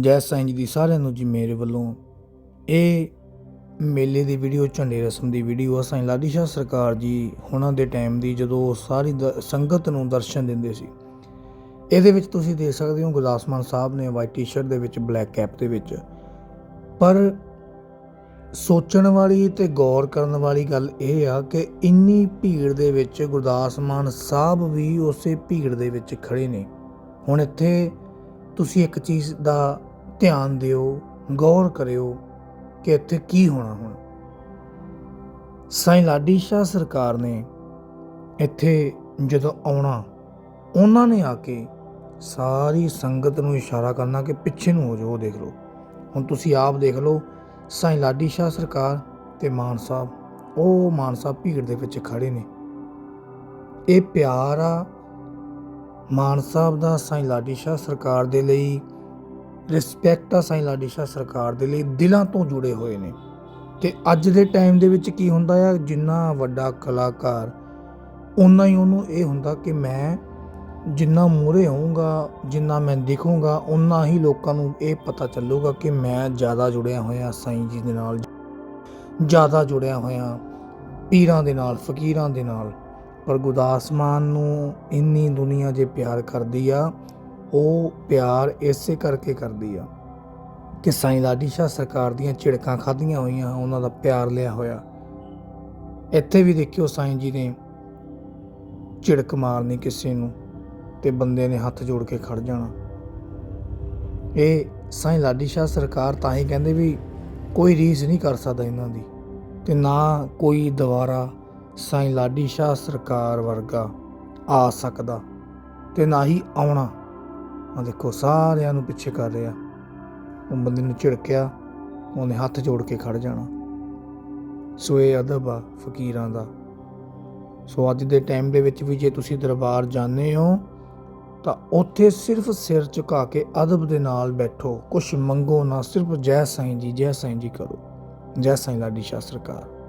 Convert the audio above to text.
ਜੈ ਸਾਈਂ ਜੀ ਦੀ ਸਾਰਿਆਂ ਨੂੰ ਜੀ ਮੇਰੇ ਵੱਲੋਂ। ਇਹ ਮੇਲੇ ਦੀ ਵੀਡੀਓ, ਝੰਡੇ ਰਸਮ ਦੀ ਵੀਡੀਓ ਆ ਸਾਈਂ ਲਾਡੀ ਸ਼ਾਹ ਸਰਕਾਰ ਜੀ ਉਹਨਾਂ ਦੇ ਟਾਈਮ ਦੀ, ਜਦੋਂ ਉਹ ਸਾਰੀ ਦ- ਸੰਗਤ ਨੂੰ ਦਰਸ਼ਨ ਦਿੰਦੇ ਸੀ। ਇਹਦੇ ਵਿੱਚ ਤੁਸੀਂ ਦੇਖ ਸਕਦੇ ਹੋ ਗੁਰਦਾਸ ਮਾਨ ਸਾਹਿਬ ਨੇ ਵਾਈਟ ਟੀ-ਸ਼ਰਟ ਦੇ ਵਿੱਚ ਬਲੈਕ ਕੈਪ ਦੇ ਵਿੱਚ। ਪਰ ਸੋਚਣ ਵਾਲੀ ਤੇ ਗੌਰ ਕਰਨ ਵਾਲੀ ਗੱਲ ਇਹ ਆ ਕਿ ਇੰਨੀ ਭੀੜ ਦੇ ਵਿੱਚ ਗੁਰਦਾਸ ਮਾਨ ਸਾਹਿਬ ਵੀ ਉਸੇ ਭੀੜ ਦੇ ਵਿੱਚ ਖੜੇ ਨੇ। ਹੁਣ ਇੱਥੇ ਤੁਸੀਂ ਇੱਕ ਚੀਜ਼ ਦਾ ਧਿਆਨ ਦਿਓ, ਗੌਰ ਕਰਿਓ ਕਿ ਇੱਥੇ ਕੀ ਹੋਣਾ ਹੁਣ। ਸਾਈਂ ਲਾਡੀ ਸ਼ਾਹ ਸਰਕਾਰ ਨੇ ਇੱਥੇ ਜਦੋਂ ਆਉਣਾ, ਉਹਨਾਂ ਨੇ ਆ ਕੇ ਸਾਰੀ ਸੰਗਤ ਨੂੰ ਇਸ਼ਾਰਾ ਕਰਨਾ ਕਿ ਪਿੱਛੇ ਨੂੰ ਹੋ ਜਾਓ, ਉਹ ਦੇਖ ਲਓ। ਹੁਣ ਤੁਸੀਂ ਆਪ ਦੇਖ ਲਓ, ਸਾਈਂ ਲਾਡੀ ਸ਼ਾਹ ਸਰਕਾਰ ਤੇ ਮਾਨ ਸਾਹਿਬ, ਉਹ ਮਾਨ ਸਾਹਿਬ ਭੀੜ ਦੇ ਵਿੱਚ ਖੜੇ ਨੇ। ਇਹ ਪਿਆਰ ਆ ਮਾਨ ਸਾਹਿਬ ਦਾ ਸਾਈਂ ਲਾਡੀ ਸ਼ਾਹ ਸਰਕਾਰ ਦੇ ਲਈ ਰਿਸਪੈਕਟ ਆ ਸਾਈਂ ਲਾਡੀ ਸ਼ਾਹ ਸਰਕਾਰ ਦੇ ਲਈ ਦਿਲਾਂ ਤੋਂ ਜੁੜੇ ਹੋਏ ਨੇ। ਤੇ ਅੱਜ ਦੇ ਟਾਈਮ ਦੇ ਵਿੱਚ ਕੀ ਹੁੰਦਾ ਆ? ਜਿੰਨਾ ਵੱਡਾ ਕਲਾਕਾਰ ਉਨਾ ਹੀ ਉਹਨੂੰ ਇਹ ਹੁੰਦਾ ਕਿ ਮੈਂ ਜਿੰਨਾ ਮੂਹਰੇ ਹੋਊਂਗਾ, ਜਿੰਨਾ ਮੈਂ ਦਿਖੂੰਗਾ ਉਨਾ ਹੀ ਲੋਕਾਂ ਨੂੰ ਇਹ ਪਤਾ ਚੱਲੂਗਾ ਕਿ ਮੈਂ ਜ਼ਿਆਦਾ ਜੁੜਿਆ ਹੋਇਆ ਸਾਈਂ ਜੀ ਦੇ ਨਾਲ, ਜ਼ਿਆਦਾ ਜੁੜਿਆ ਹੋਇਆ ਪੀਰਾਂ ਦੇ ਨਾਲ, ਫਕੀਰਾਂ ਦੇ ਨਾਲ। ਪਰ ਗੁਰਦਾਸ ਮਾਨ ਨੂੰ ਇੰਨੀ ਦੁਨੀਆ ਜੇ ਪਿਆਰ ਕਰਦੀ ਆ, ਉਹ ਪਿਆਰ ਇਸੇ ਕਰਕੇ ਕਰਦੀ ਆ ਕਿ ਸਾਈਂ ਲਾਡੀ ਸ਼ਾਹ ਸਰਕਾਰ ਦੀਆਂ ਝਿੜਕਾਂ ਖਾਧੀਆਂ ਹੋਈਆਂ, ਉਹਨਾਂ ਦਾ ਪਿਆਰ ਲਿਆ ਹੋਇਆ। ਇੱਥੇ ਵੀ ਦੇਖਿਓ ਸਾਈਂ ਜੀ ਨੇ ਝਿੜਕ ਮਾਰਨੀ ਕਿਸੇ ਨੂੰ ਤੇ ਬੰਦੇ ਨੇ ਹੱਥ ਜੋੜ ਕੇ ਖੜ ਜਾਣਾ। ਇਹ ਸਾਈਂ ਲਾਡੀ ਸ਼ਾਹ ਸਰਕਾਰ ਤਾਂ ਹੀ ਕਹਿੰਦੇ ਵੀ ਕੋਈ ਰੀਸ ਨਹੀਂ ਕਰ ਸਕਦਾ ਇਹਨਾਂ ਦੀ ਤੇ ਨਾ ਕੋਈ ਦੁਬਾਰਾ ਸਾਈਂ ਲਾਡੀ ਸ਼ਾਹ ਸਰਕਾਰ ਵਰਗਾ ਆ ਸਕਦਾ ਤੇ ਨਾ ਹੀ ਆਉਣਾ। ਆ ਦੇਖੋ, ਸਾਰਿਆਂ ਨੂੰ ਪਿੱਛੇ ਕਰ ਰਿਹਾ। ਉਹ ਬੰਦੇ ਨੂੰ ਝਿੜਕਿਆ, ਉਹਨੇ ਹੱਥ ਜੋੜ ਕੇ ਖੜ ਜਾਣਾ। ਸੋ ਇਹ ਅਦਬ ਆ ਫਕੀਰਾਂ ਦਾ। ਸੋ ਅੱਜ ਦੇ ਟਾਈਮ ਦੇ ਵਿੱਚ ਵੀ ਜੇ ਤੁਸੀਂ ਦਰਬਾਰ ਜਾਂਦੇ ਹੋ, ਤਾਂ ਉੱਥੇ ਸਿਰਫ ਸਿਰ ਝੁਕਾ ਕੇ ਅਦਬ ਦੇ ਨਾਲ ਬੈਠੋ। ਕੁਝ ਮੰਗੋ ਨਾ, ਸਿਰਫ ਜੈ ਸਾਈਂ ਜੀ, ਜੈ ਸਾਈਂ ਜੀ ਕਰੋ। ਜੈ ਸਾਈਂ ਲਾਡੀ ਸ਼ਾਹ ਸਰਕਾਰ।